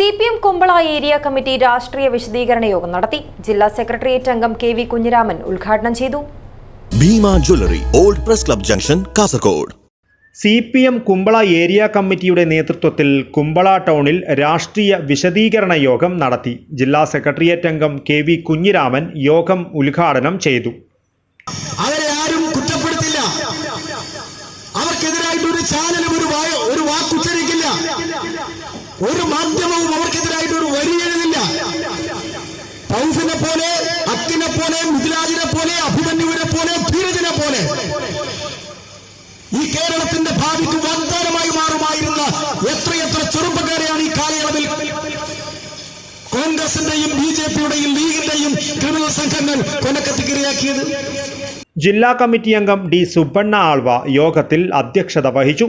C P M Kumbla area committee രാഷ്ട്രീയ വിശദീകരണ യോഗം നടത്തി. ജില്ലാ സെക്രട്ടേറിയറ്റ് അംഗം കെ വി കുഞ്ഞിരാമൻ ഉദ്ഘാടനം ചെയ്തു. Bhima jewellery old press club junction Kasaragod. C P M Kumbla area കമ്മിറ്റിയുടെ നേതൃത്വത്തിൽ കുമ്പള ടൗണിൽ രാഷ്ട്രീയ വിശദീകരണ യോഗം നടത്തി. ജില്ലാ സെക്രട്ടേറിയറ്റ് അംഗം കെ വി കുഞ്ഞിരാമൻ യോഗം ഉദ്ഘാടനം ചെയ്തു. അവരെ ആരും കുറ്റപ്പെടുത്തില്ല. അവർക്കെതിരായിട്ട് ഒരു ചാനലും ഒരു വായ ഒരു വാക്കുച്ചരിക്കില്ല ഒരു മാധ്യമവും അവർക്കെതിരായിട്ട് ഒരു വരി എഴുതില്ല പൗഫിനെ പോലെ അക്കിനെ പോലെ മിഥിലാജിനെ പോലെ അഭിമന്യുവിനെ പോലെ ധീരജിനെ പോലെ. ഈ കേരളത്തിന്റെ ഭാവിക്ക് വാഗ്ദാനമായി മാറുമായിരുന്ന എത്രയെത്ര ചെറുപ്പക്കാരെയാണ് ഈ കാലയളവിൽ? കോൺഗ്രസിന്റെയും ബി ജെ പിയുടെയും ലീഗിന്റെയും ക്രിമിനൽ സംഘങ്ങൾ കൊലക്കത്തിക്കിരയാക്കിയത് ജില്ലാ കമ്മിറ്റി അംഗം ഡി സുബ്ബണ്ണ ആൾവ യോഗത്തിൽ അധ്യക്ഷത വഹിച്ചു.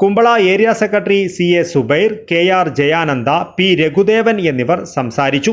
Kumbla area secretary C A Subair K R Jayananda P Raghudevan എന്നിവർ സംസാരിച്ചു.